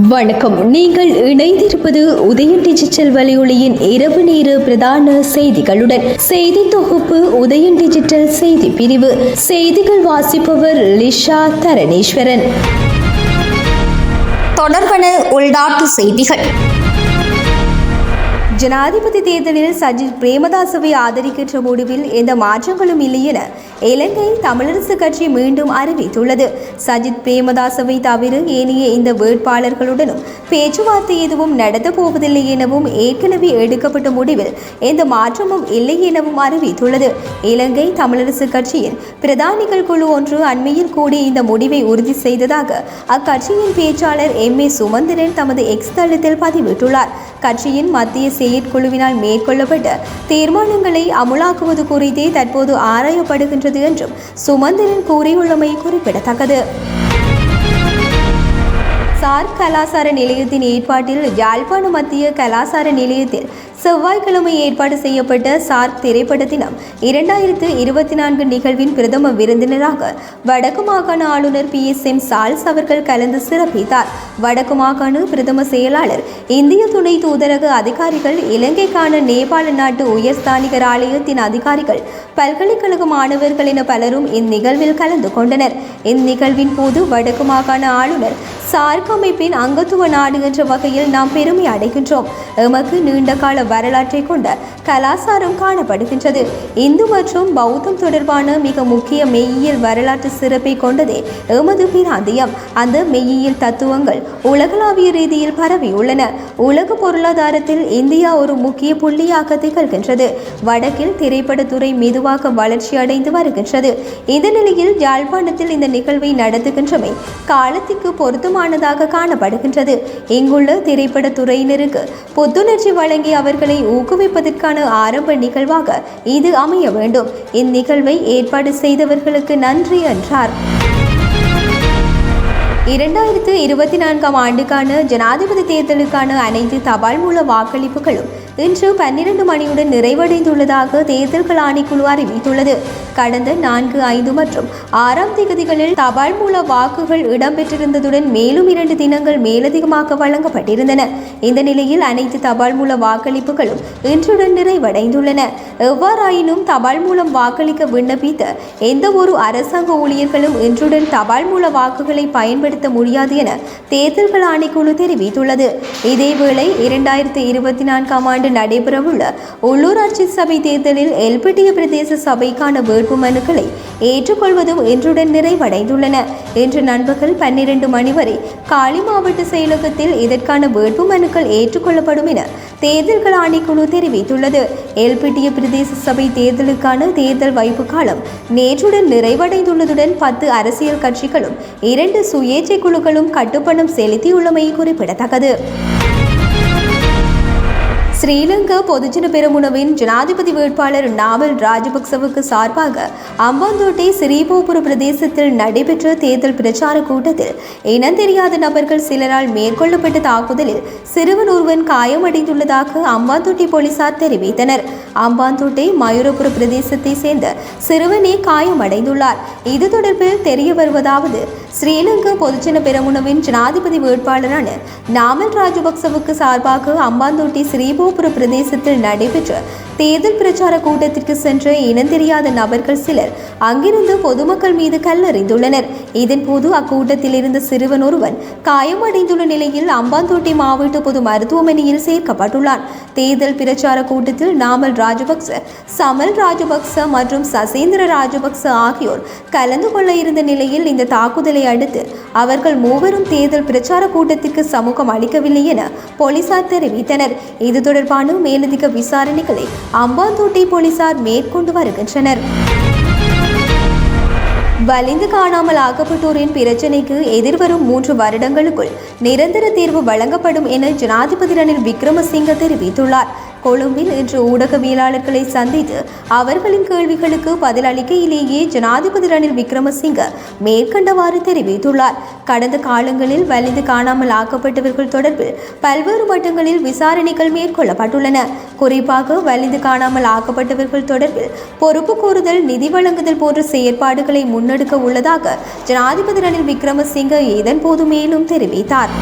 வணக்கம். நீங்கள் இணைந்திருப்பது உதயம் டிஜிட்டல் வலையொலியின் இரவு நேர பிரதான செய்திகளுடன் செய்தி தொகுப்பு உதயம் டிஜிட்டல் செய்தி பிரிவு. செய்திகள் வாசிப்பவர் லிஷா தரணேஸ்வரன். தொடர்பன உள்நாட்டு செய்திகள். ஜனாதிபதி தேர்தலில் சஜித் பிரேமதாசவை ஆதரிக்கின்ற முடிவில் எந்த மாற்றங்களும் இல்லை என இலங்கை தமிழரசு கட்சி மீண்டும் அறிவித்துள்ளது. சஜித் பிரேமதாசவை தவிர ஏனைய இந்த வேட்பாளர்களுடனும் பேச்சுவார்த்தை எதுவும் நடத்தப்போவதில்லை எனவும் ஏற்கனவே எடுக்கப்பட்ட முடிவில் எந்த மாற்றமும் இல்லை எனவும் அறிவித்துள்ளது. இலங்கை தமிழரசு கட்சியின் பிரதானிகள் குழு ஒன்று அண்மையில் கூடி இந்த முடிவை உறுதி செய்ததாக அக்கட்சியின் பேச்சாளர் எம் ஏ சுமந்திரன் தமது எக்ஸ் தளத்தில் பதிவிட்டுள்ளார். கட்சியின் மத்திய செயற்குழுவினால் மேற்கொள்ளப்பட்ட தீர்மானங்களை அமுலாக்குவது குறித்தே தற்போது ஆராயப்படுகின்றது என்றும் சுமந்திரன் கூறியுள்ளமை குறிப்பிடத்தக்கது. சார் கலாசார நிலையத்தின் ஏற்பாட்டில் யாழ்ப்பாண மத்திய கலாசார நிலையத்தில் செவ்வாய்க்கிழமை ஏற்பாடு செய்யப்பட்ட சார்க் திரைப்பட தினம் இரண்டாயிரத்து இருபத்தி நான்கு நிகழ்வின் பிரதம விருந்தினராக வடக்கு மாகாண ஆளுநர் பி எஸ் எம் சால்ஸ் அவர்கள் கலந்து சிறப்பித்தார். வடக்கு மாகாண பிரதம செயலாளர் இந்திய துணை தூதரக அதிகாரிகள் இலங்கைக்கான நேபாள நாட்டு உயர்ஸ்தானிகர் ஆலயத்தின் அதிகாரிகள் பல்கலைக்கழக மாணவர்கள் என பலரும் இந்நிகழ்வில் கலந்து கொண்டனர். இந்நிகழ்வின் போது வடக்கு மாகாண ஆளுநர் சார்க் அமைப்பின் அங்கத்துவ நாடு என்ற வகையில் நாம் பெருமை அடைகின்றோம். எமக்கு நீண்ட கால வரலாற்றை கொண்ட கலாசாரம் காணப்படுகின்றது. இந்து மற்றும் பௌத்தம் தொடர்பான மிக முக்கிய மெய்யியல் வரலாற்று சிறப்பை கொண்டதே எமது பிராந்தியம். அந்த மெய்யியல் தத்துவங்கள் உலகளாவிய ரீதியில் பரவியுள்ளன. உலக பொருளாதாரத்தில் இந்தியா ஒரு முக்கிய புள்ளியாக திகழ்கின்றது. வடக்கில் திரைப்படத்துறை மெதுவாக வளர்ச்சி அடைந்து வருகின்றது. இந்த நிலையில் யாழ்ப்பாணத்தில் இந்த நிகழ்வை நடத்துகின்றமை காலத்திற்கு பொருத்தமானதாக காணப்படுகின்றது. இங்குள்ள திரைப்பட துறையினருக்கு புத்துணர்ச்சி வழங்கி அவர்களை ஊக்குவிப்பதற்கான ஆரம்ப நிகழ்வாக இது அமைய வேண்டும். இந்நிகழ்வை ஏற்பாடு செய்தவர்களுக்கு நன்றி என்றார். இரண்டாயிரத்து இருபத்தி நான்காம் ஆண்டுக்கான ஜனாதிபதி தேர்தலுக்கான அனைத்து தபால் மூல வாக்களிப்புகளும் இன்று பன்னிரண்டு மணியுடன் நிறைவடைந்துள்ளதாக தேர்தல்கள் ஆணைக்குழு அறிவித்துள்ளது. கடந்த நான்கு ஐந்து மற்றும் ஆறாம் திகதிகளில் தபால் மூல வாக்குகள் இடம்பெற்றிருந்ததுடன் மேலும் இரண்டு தினங்கள் மேலதிகமாக வழங்கப்பட்டிருந்தன. இந்த நிலையில் அனைத்து தபால் மூல வாக்களிப்புகளும் இன்றுடன் நிறைவடைந்துள்ளன. எவ்வாறாயினும் தபால் மூலம் வாக்களிக்க விண்ணப்பித்த எந்த ஒரு அரசாங்க ஊழியர்களும் இன்றுடன் தபால் மூல வாக்குகளை பயன்படுத்த முடியாது என தேர்தல்கள் ஆணைக்குழு தெரிவித்துள்ளது. இதேவேளை இரண்டாயிரத்தி இருபத்தி நான்காம் ஆண்டு நடைபெறவுள்ள உள்ளூராட்சி சபை தேர்தலில் எல்பிட்டிய பிரதேச சபைக்கான வேட்பு மனுக்களை ஏற்றுக்கொள்வதும் இன்றுடன் நிறைவடைந்துள்ளன. இன்று நண்பகல் பன்னிரண்டு மணி வரை காலி மாவட்ட செயலகத்தில் இதற்கான வேட்பு மனுக்கள் ஏற்றுக்கொள்ளப்படும் என தேர்தல்கள் ஆணைக்குழு தெரிவித்துள்ளது. எல்பிட்டிய பிரதேச சபை தேர்தலுக்கான தேர்தல் வைப்பு காலம் நேற்றுடன் நிறைவடைந்துள்ளதுடன் பத்து அரசியல் கட்சிகளும் இரண்டு சுயேட்சை குழுக்களும் கட்டுப்பணம் செலுத்தியுள்ளமை குறிப்பிடத்தக்கது. ஸ்ரீலங்கா பொதுஜன பெருமுனவின் ஜனாதிபதி வேட்பாளர் நாவல் ராஜபக்சவுக்கு சார்பாக அம்பாந்தோட்டை சிறீபோபுர பிரதேசத்தில் நடைபெற்ற தேர்தல் பிரச்சார கூட்டத்தில் இனந்தெரியாத நபர்கள் சிலரால் மேற்கொள்ளப்பட்ட தாக்குதலில் சிறுவன் ஒருவன் காயமடைந்துள்ளதாக அம்பாந்தோட்டை போலீசார் தெரிவித்தனர். அம்பாந்தோட்டை மயூரபுர பிரதேசத்தை சேர்ந்த சிறுவனே காயமடைந்துள்ளார். இது தொடர்பில் தெரிய வருவதாவது ஸ்ரீலங்கா பொதுஜன பெருமுனவின் ஜனாதிபதி வேட்பாளரான நாமல் ராஜபக்சவுக்கு சார்பாக அம்பாந்தோட்டை ஸ்ரீபோபுர பிரதேசத்தில் நடைபெற்ற தேர்தல் பிரச்சார கூட்டத்திற்கு சென்ற இனந்தெரியாத நபர்கள் சிலர் அங்கிருந்து பொதுமக்கள் மீது கல்லறிந்துள்ளனர். இதன்போது அக்கூட்டத்தில் இருந்த சிறுவன் ஒருவன் காயமடைந்துள்ள நிலையில் அம்பாந்தோட்டை மாவட்ட பொது மருத்துவமனையில் சேர்க்கப்பட்டுள்ளான். தேர்தல் பிரச்சார கூட்டத்தில் நாமல் ராஜபக்ச சமல் ராஜபக்ச மற்றும் சசேந்திர ராஜபக்ச ஆகியோர் கலந்து கொள்ள இருந்த நிலையில் இந்த தாக்குதலை அடுத்து அவர்கள் மூவரும் தேர்தல் பிரச்சார கூட்டத்திற்கு சமூகம் அளிக்கவில்லை என போலீசார் தெரிவித்தனர். இது தொடர்பான மேலதிக விசாரணைகளை அம்பாந்தோட்டை போலீசார் மேற்கொண்டு வருகின்றனர். வலிந்து காணாமல் ஆக்கப்பட்டோரின் பிரச்சினைக்கு எதிர்வரும் மூன்று வருடங்களுக்குள் நிரந்தர தீர்வு வழங்கப்படும் என ஜனாதிபதி ரணில் விக்ரமசிங்க தெரிவித்துள்ளார். கொழும்பில் இன்று ஊடகவியலாளர்களை சந்தித்து அவர்களின் கேள்விகளுக்கு பதிலளிக்கையிலேயே ஜனாதிபதி ரணில் விக்ரமசிங்க மேற்கண்டவாறு தெரிவித்துள்ளார். கடந்த காலங்களில் வலிந்து காணாமல் ஆக்கப்பட்டவர்கள் தொடர்பில் பல்வேறு மட்டங்களில் விசாரணைகள் மேற்கொள்ளப்பட்டுள்ளன. குறிப்பாக வலிந்து காணாமல் ஆக்கப்பட்டவர்கள் தொடர்பில் பொறுப்பு கூறுதல் நிதி வழங்குதல் போன்ற செயற்பாடுகளை முன்னெடுக்க உள்ளதாக ஜனாதிபதி ரணில் விக்ரமசிங்க இதன்போது மேலும் தெரிவித்தார்.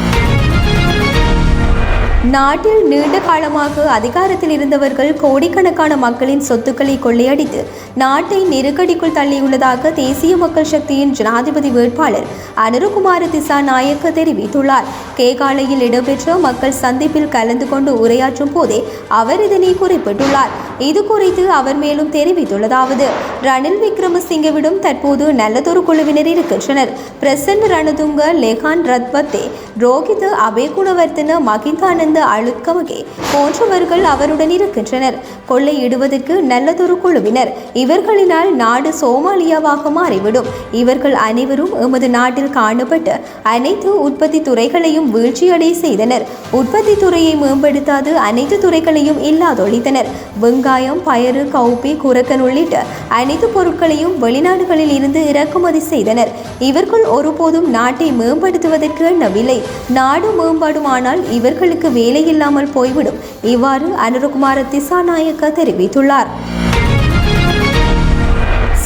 நாட்டில் நீண்ட காலமாக அதிகாரத்தில் இருந்தவர்கள் கோடிக்கணக்கான மக்களின் சொத்துக்களை கொள்ளையடித்து நாட்டை நெருக்கடிக்குள் தள்ளியுள்ளதாக தேசிய மக்கள் சக்தியின் ஜனாதிபதி வேட்பாளர் அனுருகுமார திசா நாயக்க தெரிவித்துள்ளார். கேகாலையில் இடம்பெற்ற மக்கள் சந்திப்பில் கலந்து கொண்டு உரையாற்றும் போதே அவர் இதனை குறிப்பிட்டுள்ளார். இது குறித்து அவர் மேலும் தெரிவித்துள்ளதாவது ரணில் விக்ரமசிங்கவிடம் தற்போது நல்லதொரு குழுவினர் இருக்கின்றனர். பிரசன்ன ரணதுங்க லெகான் ரத்வத்தே ரோஹித் அபேகுணவர்த்தன மகிந்தானந்த் அழுத்கவகே போன்றவர்கள் அவருடன் இருக்கின்றனர். கொள்ளையிடுவதற்கு நல்லதொரு குழுவினர். இவர்களினால் நாடு சோமாலியாவாக மாறிவிடும். இவர்கள் அனைவரும் எமது நாட்டில் காணப்பட்டு அனைத்து உற்பத்தி துறைகளையும் வீழ்ச்சியடை செய்தனர். உற்பத்தி துறையை மேம்படுத்தாது அனைத்து துறைகளையும் இல்லாதொழித்தனர். வெங்காயம் பயறு கவுப்பி குரக்கன் உள்ளிட்ட அனைத்து பொருட்களையும் வெளிநாடுகளில் இருந்து இறக்குமதி செய்தனர். இவர்கள் ஒருபோதும் நாட்டை மேம்படுத்துவதற்கு எண்ணவில்லை. நாடு மேம்பாடுமானால் இவர்களுக்கு வேலையில்லாமல் போய்விடும். இவ்வாறு அனுரகுமார திசாநாயக்க தெரிவித்துள்ளார்.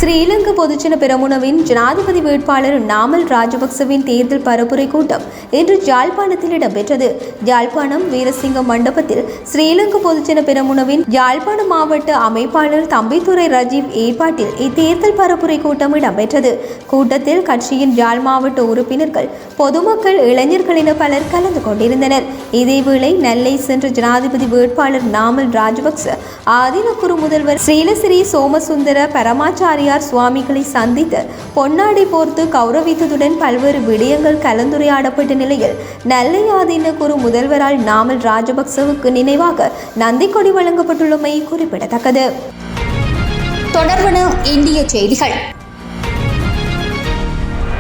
ஸ்ரீலங்கா பொதுஜன பெரமுனவின் ஜனாதிபதி வேட்பாளர் நாமல் ராஜபக்சவின் தேர்தல் பரப்புரை கூட்டம் இன்று யாழ்ப்பாணத்தில் இடம்பெற்றது. யாழ்ப்பாணம் வீரசிங்க மண்டபத்தில் ஸ்ரீலங்கா பொதுஜன பெரமுனவின் யாழ்ப்பாணம் மாவட்ட அமைப்பாளர் தம்பித்துறை ரஜீவ் ஏற்பாட்டில் இத்தேர்தல் பரப்புரை கூட்டம் இடம்பெற்றது. கூட்டத்தில் கட்சியின் யாழ் மாவட்ட உறுப்பினர்கள் பொதுமக்கள் இளைஞர்கள் என பலர் கலந்து கொண்டிருந்தனர். இதேவேளை நெல்லை சென்ற ஜனாதிபதி வேட்பாளர் நாமல் ராஜபக்ச ஆதினக்குரு முதல்வர் ஸ்ரீலசிறி சோமசுந்தர பரமாச்சாரியார் சுவாமிகளை சந்தித்து பொன்னாடை போர்த்து கௌரவித்ததுடன் பல்வேறு விடயங்கள் கலந்துரையாடப்பட்ட நிலையில் நெல்லை ஆதீனக்குரு முதல்வரால் நாமல் ராஜபக்சவுக்கு நினைவாக நந்திக்கொடி வழங்கப்பட்டுள்ளமை குறிப்பிடத்தக்கது. தொடர்பான இந்திய செய்திகள்.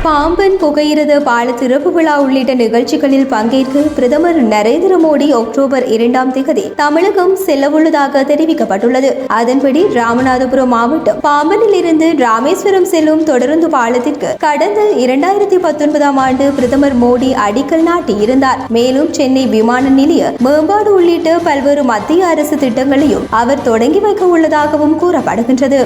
பாம்பன் புகையிரத பால திறப்பு விழா உள்ளிட்ட நிகழ்ச்சிகளில் பங்கேற்க பிரதமர் நரேந்திர மோடி அக்டோபர் இரண்டாம் தேதி தமிழகம் செல்லவுள்ளதாக தெரிவிக்கப்பட்டுள்ளது. அதன்படி ராமநாதபுரம் மாவட்டம் பாம்பனில் இருந்து ராமேஸ்வரம் செல்லும் தொடருந்து பாலத்திற்கு கடந்த இரண்டாயிரத்தி பத்தொன்பதாம் ஆண்டு பிரதமர் மோடி அடிக்கல் நாட்டியிருந்தார். மேலும் சென்னை விமான நிலைய மேம்பாடு உள்ளிட்ட பல்வேறு மத்திய அரசு திட்டங்களையும் அவர் தொடங்கி வைக்க உள்ளதாகவும் கூறப்படுகின்றது.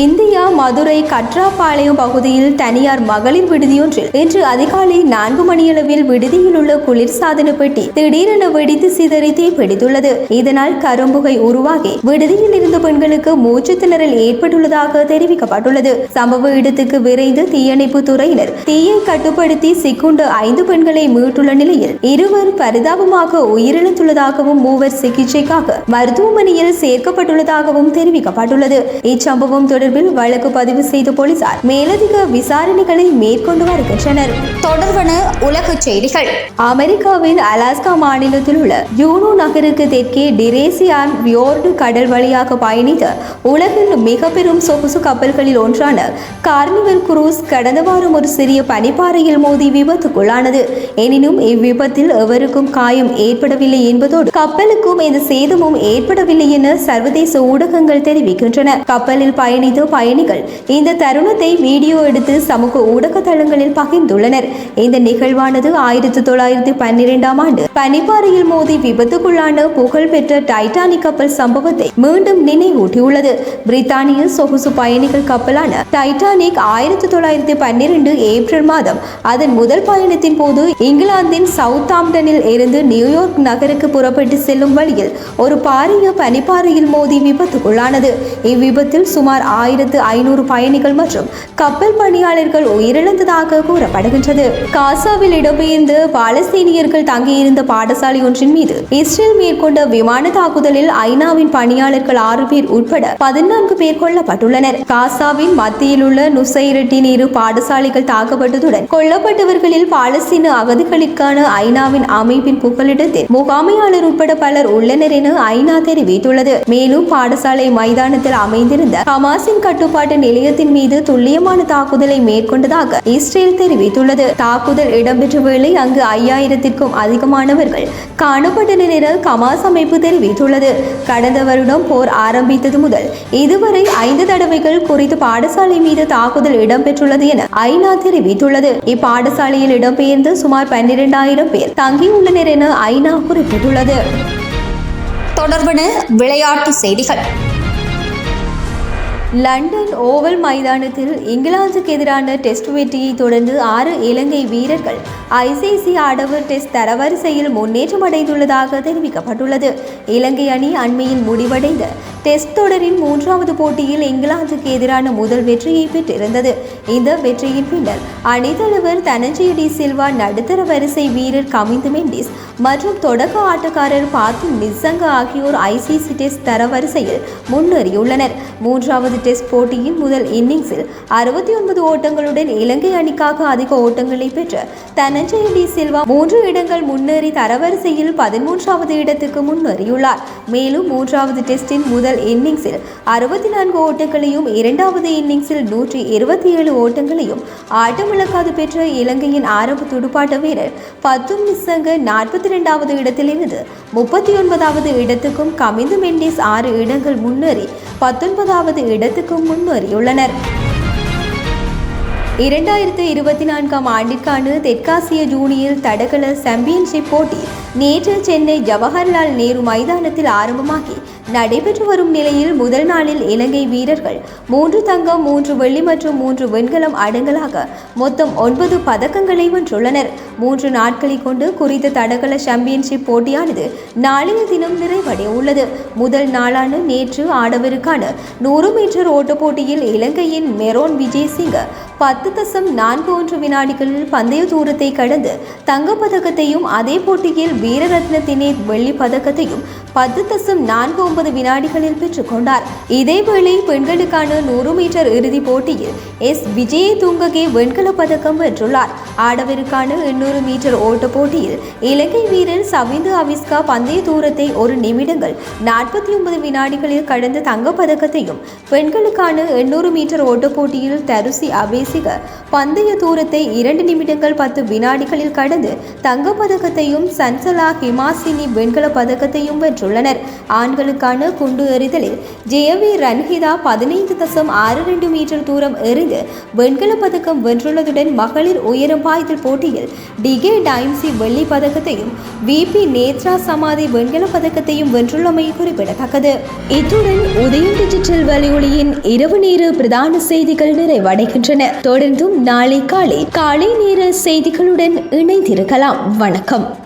இந்தியா மதுரை கற்றாப்பாளையம் பகுதியில் தனியார் மகளிர் விடுதியொன்றில் இன்று அதிகாலை நான்கு மணியளவில் விடுதியில் உள்ள குளிர்சாதன பெட்டி திடீரென வெடித்து சிதறி தீப்பிடித்துள்ளது இதனால் கரும்புகை உருவாகி விடுதியில் இருந்த பெண்களுக்கு மூச்சு திணறல் ஏற்பட்டுள்ளதாக தெரிவிக்கப்பட்டுள்ளது. சம்பவ இடத்துக்கு விரைந்து தீயணைப்பு துறையினர் தீயை கட்டுப்படுத்தி சிக்குண்டு ஐந்து பெண்களை மீட்டுள்ள நிலையில் இருவர் பரிதாபமாக உயிரிழந்துள்ளதாகவும் மூவர் சிகிச்சைக்காக மருத்துவமனையில் சேர்க்கப்பட்டுள்ளதாகவும் தெரிவிக்கப்பட்டுள்ளது. இச்சம்பவம் தொடர்பில் வழக்கு பதிவு செய்த போலீசார் மேலதிக விசாரணைகளை மேற்கொண்டு வருகின்றனர். தொடர்வன உலகச் செய்திகள். அமெரிக்காவின் அலாஸ்கா மாநிலத்தில் உள்ள ஜூனோ நகருக்கு தெற்கே டிரேசியான் வியோர்டு கடல் வழியாக பயணித்த உலகின் மிக பெரும் சொகுசு கப்பல்களில் ஒன்றான கார்னிவல் குரூஸ் கடந்த வாரம் ஒரு சிறிய பனிப்பாறையில் மோதி விபத்துக்குள்ளானது. எனினும் இவ்விபத்தில் எவருக்கும் காயம் ஏற்படவில்லை என்பதோடு கப்பலுக்கும் எந்த சேதமும் ஏற்படவில்லை என சர்வதேச ஊடகங்கள் தெரிவிக்கின்றன. கப்பலில் ஐந்து பயணிகள். இந்த தருணத்தை வீடியோ எடுத்து சமூக ஊடக தளங்களில் பகிர்ந்துள்ளனர். இந்த நிகழ்வானது ஆயிரத்தி தொள்ளாயிரத்தி பன்னிரெண்டாம் ஆண்டு பனிப்பாறையில் மோதி விபத்துக்குள்ளான புகழ்பெற்ற டைட்டானிக் கப்பல் சம்பவத்தை மீண்டும் நினைவூட்டியுள்ளது. பிரித்தானிய சொகுசு பயணிகள் கப்பலான டைட்டானிக் ஆயிரத்தி தொள்ளாயிரத்தி பன்னிரண்டு ஏப்ரல் மாதம் அதன் முதல் பயணத்தின் போது இங்கிலாந்தின் சவுத் ஆம்டனில் இருந்து நியூயார்க் நகருக்கு புறப்பட்டு செல்லும் வழியில் ஒரு பாரிய பனிப்பாறையில் மோதி விபத்துக்குள்ளானது. இவ்விபத்தில் சுமார் ஆயிரத்து ஐநூறு பயணிகள் மற்றும் கப்பல் பணியாளர்கள் உயிரிழந்ததாக கூறப்படுகின்றது. காசாவில் இடம்பெயர்ந்து பாலஸ்தீனியர்கள் தங்கியிருந்த பாடசாலை ஒன்றின் மீது இஸ்ரேல் மேற்கொண்ட விமான தாக்குதலில் ஐநாவின் பணியாளர்கள் ஆறு பேர் உட்பட பதினான்கு பேர் கொல்லப்பட்டுள்ளனர். காசாவின் மத்தியில் உள்ள நுசைரட்டின் இரு பாடசாலைகள் தாக்கப்பட்டதுடன் கொல்லப்பட்டவர்களில் பாலஸ்தீன அகதிகளுக்கான ஐநாவின் அமைப்பின் புகலிடத்தில் முகாமையாளர் உட்பட பலர் உள்ளனர் என ஐநா தெரிவித்துள்ளது. மேலும் பாடசாலை மைதானத்தில் அமைந்திருந்த காசின் கட்டுப்பாட்டு நிலையத்தின் மீது துல்லியமான தாக்குதலை மேற்கொண்டதாக இஸ்ரேல் தெரிவித்துள்ளது. தாக்குதல் இடம்பெற்ற வேளை அங்கு ஐயாயிரத்திற்கும் அதிகமானவர்கள் காணப்பட்டனர் என கமாஸ் அமைப்பு தெரிவித்துள்ளது. கடந்த வருடம் போர் ஆரம்பித்தது முதல் இதுவரை ஐந்து தடவைகள் குறித்து பாடசாலை மீது தாக்குதல் இடம்பெற்றுள்ளது என ஐநா தெரிவித்துள்ளது. இப்பாடசாலையில் இடம்பெயர்ந்து சுமார் பன்னிரெண்டாயிரம் பேர் தங்கியுள்ளனர் என ஐநா குறிப்பிட்டுள்ளது. தொடர்பான விளையாட்டு செய்திகள். லண்டன் ஓவல் மைதானத்தில் இங்கிலாந்துக்கு எதிரான டெஸ்ட் வெற்றியை தொடர்ந்து ஆறு இலங்கை வீரர்கள் ஐசிசி ஆடவர் டெஸ்ட் தரவரிசையில் முன்னேற்றம் அடைந்துள்ளதாக தெரிவிக்கப்பட்டுள்ளது. இலங்கை அணி அண்மையில் முடிவடைந்த டெஸ்ட் தொடரின் மூன்றாவது போட்டியில் இங்கிலாந்துக்கு எதிரான முதல் வெற்றியை பெற்றிருந்தது. இந்த வெற்றியின் பின்னர் அணித்தலைவர் தனஞ்சய டி சில்வா நடுத்தர வரிசை வீரர் கமிந்து மெண்டிஸ் மற்றும் தொடக்க ஆட்டக்காரர் பாத்து நிசங்க ஆகியோர் ஐசிசி டெஸ்ட் தரவரிசையில் முன்னேறியுள்ளனர். மூன்றாவது டெஸ்ட் போட்டியின் முதல் இன்னிங்ஸில் அறுபத்தி ஒன்பது ஓட்டங்களுடன் இலங்கை அணிக்காக அதிக ஓட்டங்களை பெற்ற தனஞ்சய டி சில்வா மூன்று இடங்கள் முன்னேறி தரவரிசையில் பதிமூன்றாவது இடத்துக்கு முன்னேறியுள்ளார். மேலும் மூன்றாவது டெஸ்டின் முதல் முதல் இன்னிங்ஸில் அறுபத்தி நான்கு ஓட்டங்களையும் இரண்டாவது இன்னிங்ஸில் நூற்றி இருபத்தி ஏழு ஓட்டங்களையும் ஆட்டமிழக்காது பெற்ற இலங்கையின் ஆரம்ப துடுப்பாட்ட வீரர் பத்தும் நிசங்க நாற்பத்தி ரெண்டாவது இடத்திலிருந்து முப்பத்தி ஒன்பதாவது இடத்துக்கும் கமிந்து மெண்டிஸ் ஆறு இடங்கள் முன்னேறி பத்தொன்பதாவது இடத்துக்கும் முன்னேறியுள்ளனர். இரண்டாயிரத்து இருபத்தி நான்காம் ஆண்டிற்கான தெற்காசிய ஜூனியர் தடகள சாம்பியன்ஷிப் போட்டி நேற்று சென்னை ஜவஹர்லால் நேரு மைதானத்தில் ஆரம்பமாகி நடைபெற்று வரும் நிலையில் முதல் நாளில் இலங்கை வீரர்கள் மூன்று தங்கம் மூன்று வெள்ளி மற்றும் மூன்று வெண்கலம் அடங்கலாக மொத்தம் ஒன்பது பதக்கங்களை வென்றுள்ளனர். மூன்று நாட்களை கொண்டு குறித்த தடகள சாம்பியன்ஷிப் போட்டியானது நாளைய தினம் நிறைவடைய உள்ளது முதல் நாளான நேற்று ஆடவருக்கான நூறு மீட்டர் ஓட்டப் போட்டியில் இலங்கையின் மெரோன் விஜய் சிங்க பத்து தசம் நான்கு ஒன்று வினாடிகளில் பந்தய தூரத்தை கடந்து தங்கப்பதக்கத்தையும் அதே போட்டியில் வீரரத்ன தினேத் வெள்ளி பதக்கத்தையும் பத்து தசம் நான்கு ஒன்பது வினாடிகளில் பெற்றுக்கொண்டார் இதேவேளை பெண்களுக்கான நூறு மீட்டர் இறுதிப் போட்டியில் எஸ். விஜய துங்ககே வெண்கலப் பதக்கம் வென்றுள்ளார். ஆடவருக்கான எண்ணூறு மீட்டர் ஓட்டப் போட்டியில் இலங்கை வீரர் சவிந்து அவிஸ்கா பந்தய தூரத்தை ஒரு நிமிடங்கள் நாற்பத்தி ஒன்பது வினாடிகளில் கடந்த தங்கப்பதக்கத்தையும் பெண்களுக்கான எண்ணூறு மீட்டர் ஓட்டப் போட்டியில் தருசி அபேசிக பந்தய தூரத்தை இரண்டு நிமிடங்கள் பத்து வினாடிகளில் கடந்து தங்கப்பதக்கத்தையும் சன்சலா ஹிமாசினி வெண்கலப் பதக்கத்தையும் பெற்றுள்ளனர் ஆண்களுக்கான குண்டு எறிதலில் ஜெயவி ரன்ஹிதா பதினைந்து தசம் ஆறு ரெண்டு மீட்டர் தூரம் எறிந்து வெண்கலப் பதக்கம் வென்றுள்ளதுடன் மகளிர் உயரம் பாய்தல் போட்டியில் டிகே டைம்சி வெள்ளி பதக்கத்தையும் விபி நேத்ரா சமாதி வெண்கலப் பதக்கத்தையும் வென்றுள்ளமை குறிப்பிடத்தக்கது. இத்துடன் உதயம் டிஜிட்டல் வலியொலியின் இரவு நேர பிரதான செய்திகள் நிறைவடைகின்றன. தொடர்ந்தும் நாளை காலை காலை நேர செய்திகளுடன் இணைந்திருக்கலாம். வணக்கம்.